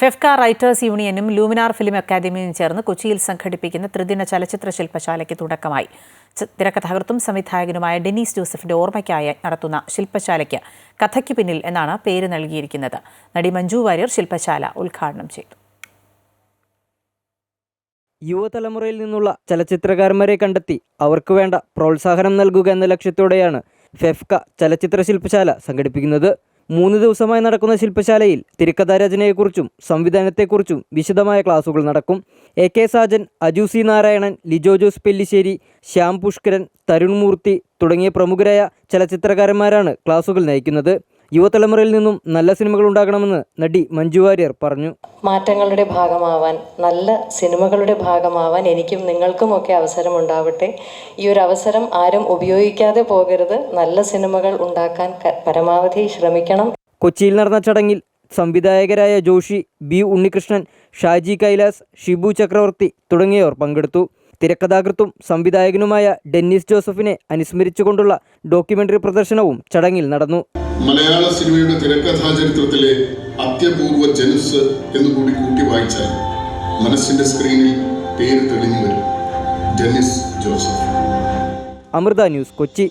FEFKA writers യൂണിയനും Luminar film അക്കാദമിയും ചേർന്ന് കൊച്ചിയിൽ സംഘടിപ്പിക്കുന്ന ത്രിദിന ചലച്ചിത്ര ശില്പശാലയ്ക്ക് തുടക്കമായി. തിരക്കഥാകൃത്തും സംവിധായകനുമായ ഡെനീസ് ജോസഫിന്റെ ഓർമ്മയ്ക്കായി നടത്തുന്ന ശില്പശാലയ്ക്ക് കഥയ്ക്ക് പിന്നിൽ എന്നാണ് പേര് നൽകിയിരിക്കുന്നത്. നടി മഞ്ജു വാര്യർ ശില്പശാല ഉദ്ഘാടനം ചെയ്തു. യുവതലമുറയിൽ നിന്നുള്ള ചലച്ചിത്രകാരന്മാരെ കണ്ടെത്തി. അവർക്ക് വേണ്ട പ്രോത്സാഹനം നൽകുക എന്ന ലക്ഷ്യത്തോടെയാണ് ഫെഫ്ക ചലച്ചിത്ര ശില്പശാല സംഘടിപ്പിക്കുന്നത്. മൂന്ന് ദിവസമായി നടക്കുന്ന ശില്പശാലയിൽ തിരക്കഥാരചനയെക്കുറിച്ചും സംവിധാനത്തെക്കുറിച്ചും വിശദമായ ക്ലാസുകൾ നടക്കും. A K Sajan Aju C Narayanan Lijo Jose Pellissery Shyam Pushkaran Tharun Moorthy തുടങ്ങിയ പ്രമുഖരായ ചലച്ചിത്രകാരന്മാരാണ് ക്ലാസുകൾ നയിക്കുന്നത്. യുവതലമുറയിൽ നിന്നും നല്ല സിനിമകൾ ഉണ്ടാകണമെന്ന് നടി മഞ്ജു വാര്യർ പറഞ്ഞു. മാറ്റങ്ങളുടെ ഭാഗമാവാൻ നല്ല സിനിമകളുടെ ഭാഗമാവാൻ എനിക്കും നിങ്ങൾക്കുമൊക്കെ അവസരം ഉണ്ടാവട്ടെ. ഈ ഒരു അവസരം ആരും ഉപയോഗിക്കാതെ പോകരുത്. നല്ല സിനിമകൾ ഉണ്ടാക്കാൻ പരമാവധി ശ്രമിക്കണം. കൊച്ചിയിൽ നടന്ന ചടങ്ങിൽ സംവിധായകരായ ജോഷി ബി ഉണ്ണികൃഷ്ണൻ ഷാജി കൈലാസ് ഷിബു ചക്രവർത്തി തുടങ്ങിയവർ പങ്കെടുത്തു. തിരക്കഥാകൃത്തും സംവിധായകനുമായ ഡെന്നിസ് ജോസഫിനെ അനുസ്മരിച്ചുകൊണ്ടുള്ള ഡോക്യുമെന്ററി പ്രദർശനവും ചടങ്ങിൽ നടന്നു. മലയാള സിനിമയുടെ തിരക്കഥാ ചരിത്രത്തിലെ അത്യപൂർവ ജനുസ് എന്ന് കൂടി കൂട്ടി വായിച്ചാൽ മനസ്സിന്റെ സ്ക്രീനിൽ പേര് തെളിഞ്ഞു വരും. ജോസഫ്. അമൃത ന്യൂസ് കൊച്ചി.